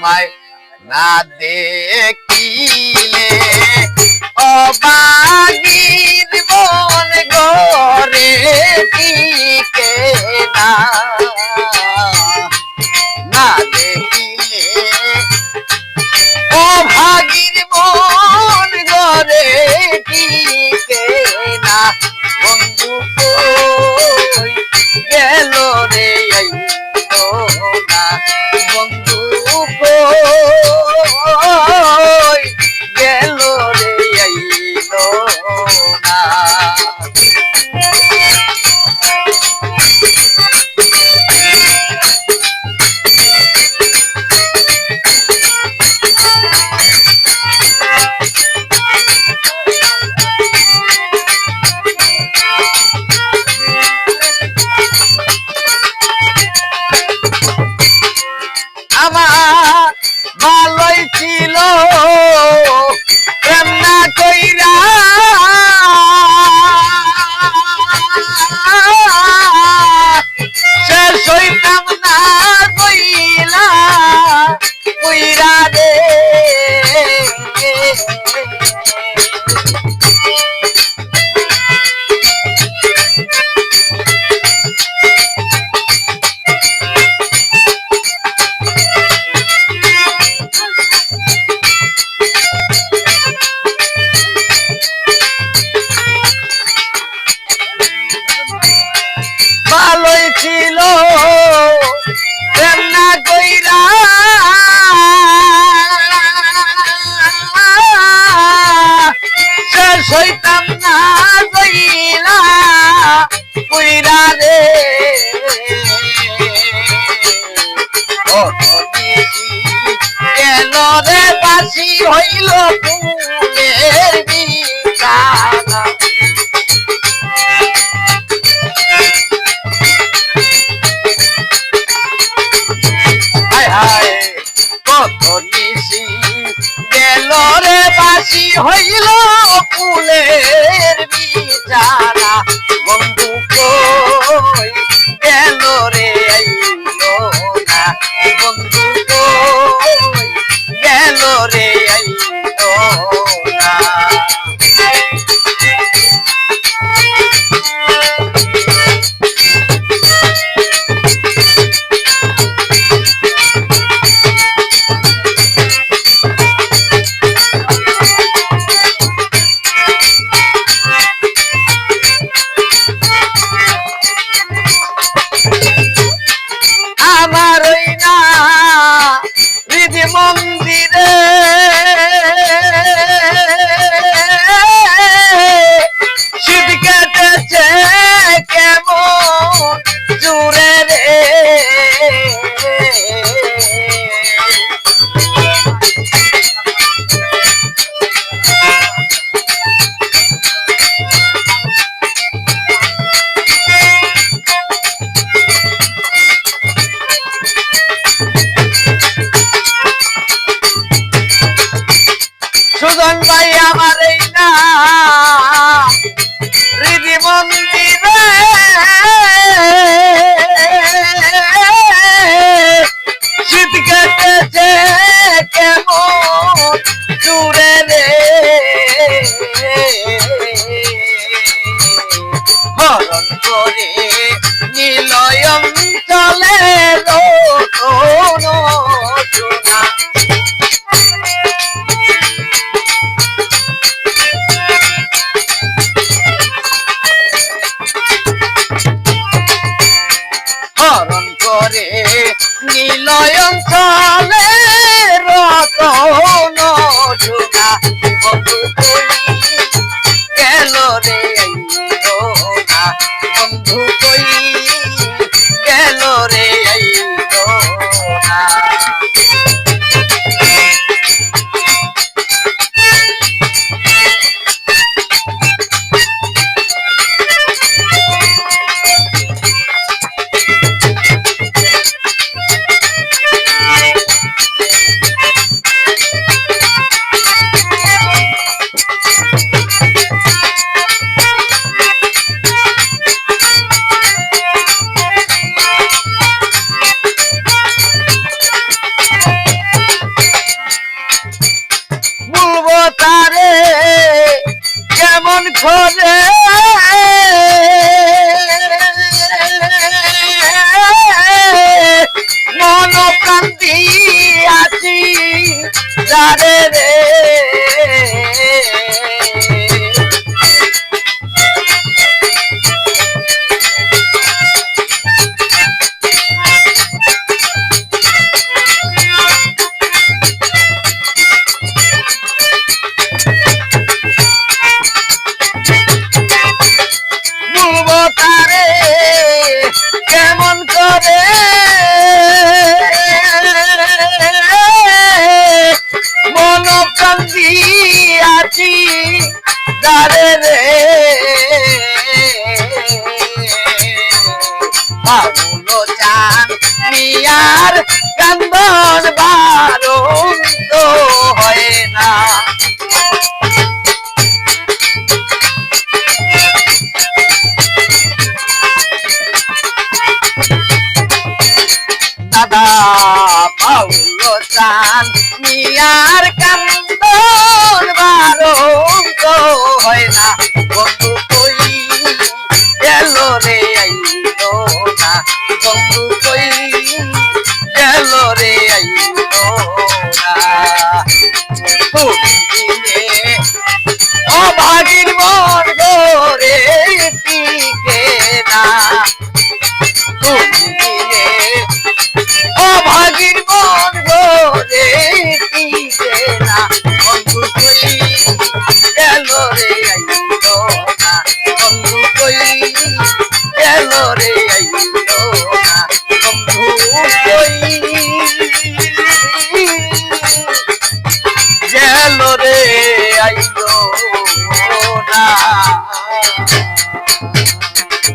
তোমায় না দেখিলে। অবাগির মন গরে টিকে না। না দেখিলে। ও ভাগির মন গরে টিকে না। বন্ধু গেল রে আইলো না বন্ধু oh. গেল রে বাসি হইল ফুলের বিছানা? কত নিশি। গেল রে বাসি হইল ফুলের সুজন ভাই আমার এই না। নিলয়ঙ্কালে রতন কেলো রে বাউলো চান মিয়ার কান্দন বারণ তো হয় না। দাদা বাউলো চান মিয়ার কান্দন বারণ হয় না। বন্ধু বন্ধু কই গেল রে আইলো